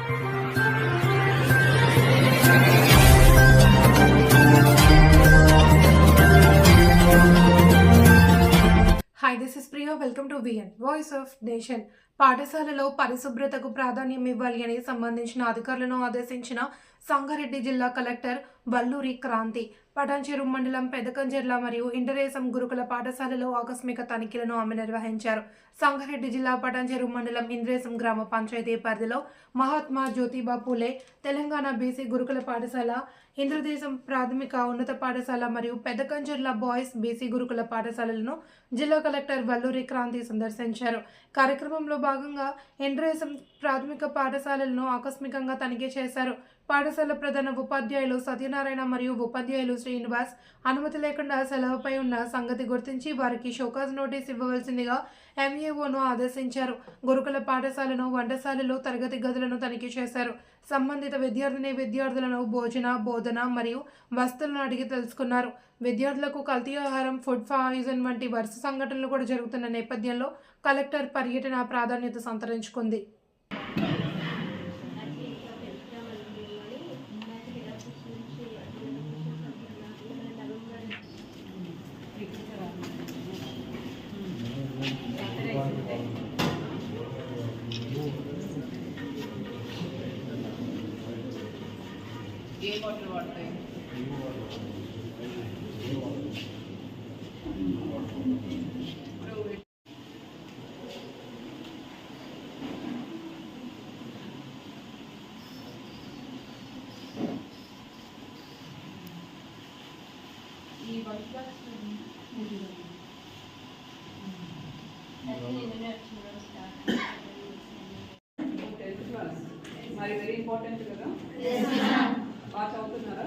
Hi, this is Priya. Welcome to VN, Voice of Nation. పాఠశాలలో పరిశుభ్రతకు ప్రాధాన్యం ఇవ్వాలి అని సంబంధించిన అధికారులను ఆదేశించిన సంగారెడ్డి జిల్లా కలెక్టర్ వల్లూరి క్రాంతి పటాన్చెరు మండలం పెదకంజర్ల మరియు ఇంటరేసం గురుకుల పాఠశాలలో ఆకస్మిక తనిఖీలను ఆమె నిర్వహించారు. సంగారెడ్డి జిల్లా పటాన్చెరు మండలం ఇంద్రేసం గ్రామ పంచాయతీ పరిధిలో మహాత్మా జ్యోతిబా పూలే తెలంగాణ బీసీ గురుకుల పాఠశాల ఇంద్రదేశం ప్రాథమిక ఉన్నత పాఠశాల మరియు పెద్దకంజర్ల బాయ్స్ బీసీ గురుకుల పాఠశాలలను జిల్లా కలెక్టర్ వల్లూరి క్రాంతి సందర్శించారు. కార్యక్రమంలో భాగంగా ఇంద్రదేశం ప్రాథమిక పాఠశాలలను ఆకస్మికంగా తనిఖీ చేశారు. పాఠశాల ప్రధాన ఉపాధ్యాయులు సత్యనారాయణ మరియు ఉపాధ్యాయులు శ్రీనివాస్ అనుమతి లేకుండా సెలవుపై ఉన్న సంగతి గుర్తించి వారికి షోకాజ్ నోటీస్ ఇవ్వవలసిందిగా ఎంఏఓను ఆదేశించారు. గురుకుల పాఠశాలను వంటశాలలో తరగతి గదులను తనిఖీ చేశారు. సంబంధిత విద్యార్థిని విద్యార్థులను భోజన బోధన మరియు వస్తువులను అడిగి తెలుసుకున్నారు. విద్యార్థులకు కల్తీ ఆహారం ఫుడ్ పాయిజన్ వంటి వరుస సంఘటనలు కూడా జరుగుతున్న నేపథ్యంలో కలెక్టర్ పర్యటన ప్రాధాన్యత సంతరించుకుంది. ఏ బాటిల్ వాడతాయి ఈ వన్ ప్లస్ మరి వెరీ ఇంపార్టెంట్ కదా? బాగా చదువుతున్నారా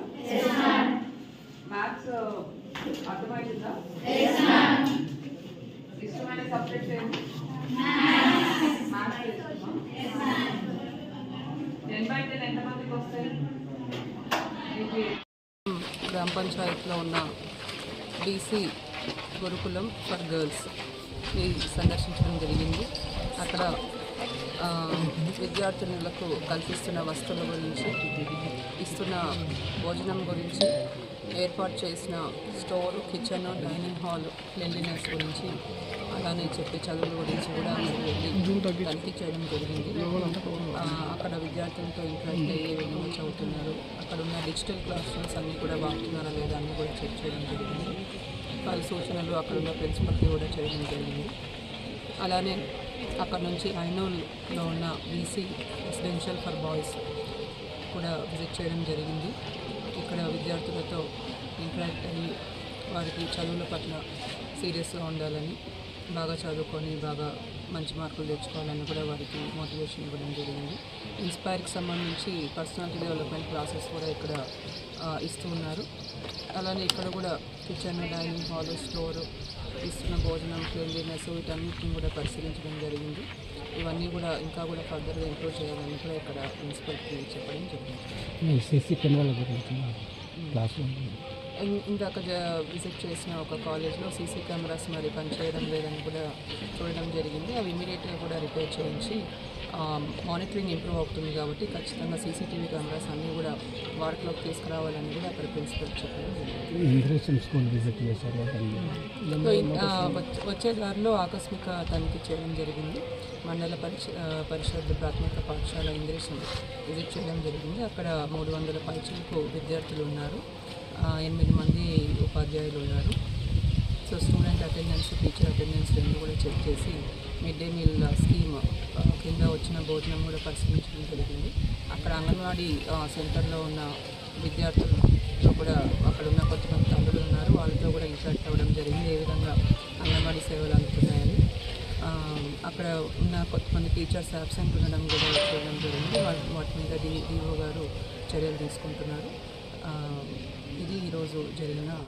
మ్యాథ్స్ అర్థమవుతుందా ఇష్టమైన సబ్జెక్ట్ ఏంటి? మ్యాథ్స్ ఇష్టమా? టెన్ బై టెన్ ఎంతమందికి వస్తాయి? మీకు గ్రామ పంచాయత్లో ఉన్న బీసీ గురుకులం ఫర్ గర్ల్స్. ని సందర్శించడం జరిగింది. అక్కడ విద్యార్థినులకు కల్పిస్తున్న వస్తువుల గురించి ఇస్తున్న భోజనం గురించి ఏర్పాటు చేసిన store kitchen dining hall cleanliness గురించి అలానే చెప్పే చదువుల గురించి కూడా తనిఖీ చేయడం జరిగింది. అక్కడ విద్యార్థులతో ఇంటరాక్ట్ అయ్యి ఏ విధంగా చదువుతున్నారు. అక్కడ ఉన్న డిజిటల్ క్లాస్ రూమ్స్ అన్నీ కూడా బాగుతున్నారా లేదా అన్నీ కూడా చెక్ చేయడం జరిగింది. వాళ్ళ సూచనలు అక్కడ ఉన్న ప్రిన్సిపల్కి కూడా చేయడం జరిగింది. అలానే అక్కడ నుంచి ఐనోల్లో ఉన్న బీసీ రెసిడెన్షియల్ ఫర్ బాయ్స్ కూడా విజిట్ చేయడం జరిగింది. ఇక్కడ విద్యార్థులతో ఇంటరాక్ట్ అయ్యి వారికి చదువుల పట్ల సీరియస్గా ఉండాలని బాగా చదువుకొని బాగా మంచి మార్కులు తెచ్చుకోవాలని కూడా వారికి మోటివేషన్ ఇవ్వడం జరిగింది. ఇన్స్పైర్కి సంబంధించి పర్సనాలిటీ డెవలప్మెంట్ క్లాసెస్ కూడా ఇక్కడ ఇస్తూ ఉన్నారు. అలానే ఇక్కడ కూడా కిచెన్ డైనింగ్ హాల్ స్టోర్ ఇస్తున్న భోజనం క్లీన్లీనెస్ వీటన్నిటిని కూడా పరిశీలించడం జరిగింది. ఇవన్నీ కూడా ఇంకా కూడా ఫర్దర్గా ఇంప్రూవ్ చేయాలని కూడా ఇక్కడ ప్రిన్సిపల్కి చెప్పడం జరిగింది. క్లాస్ ఇందాక విజిట్ చేసిన ఒక కాలేజ్లో సీసీ కెమెరాస్ మరి పనిచేయడం లేదని కూడా చూడడం జరిగింది. అవి ఇమీడియట్గా కూడా రిపేర్ చేయించి మానిటరింగ్ ఇంప్రూవ్ అవుతుంది కాబట్టి ఖచ్చితంగా సీసీటీవీ కెమెరాస్ అన్నీ కూడా వాడుకలోకి తీసుకురావాలని కూడా అక్కడ ప్రిన్సిపల్ ఆ, వచ్చ- దారిలో ఆకస్మిక తనిఖీ చేయడం జరిగింది. మండల పరిష పరిషత్ ప్రాథమిక పాఠశాల ఇంద్రేషన్ విజిట్ చేయడం జరిగింది. అక్కడ మూడు వందల పైచులకు విద్యార్థులు ఉన్నారు. ఎనిమిది మంది ఉపాధ్యాయులు ఉన్నారు. So student attendance teacher attendance రెండు కూడా చెక్ చేసి మిడ్ డే మీల్ స్కీమ్ కింద వచ్చిన భోజనం కూడా పరిశీలించడం జరిగింది. అక్కడ అంగన్వాడీ సెంటర్లో ఉన్న విద్యార్థులతో కూడా అక్కడ ఉన్న కొంతమంది తల్లులు ఉన్నారు. వాళ్ళతో కూడా ఇంటరాక్ట్ అవ్వడం జరిగింది. ఏ విధంగా అంగన్వాడీ సేవలు అందుతున్నాయని. అక్కడ ఉన్న కొంతమంది టీచర్స్ యాబ్సెంట్ ఉండడం కూడా చేయడం జరిగింది. వాటి వాటి మీద డిఓ గారు చర్యలు తీసుకుంటున్నారు. ఇది ఈరోజు జరిగిన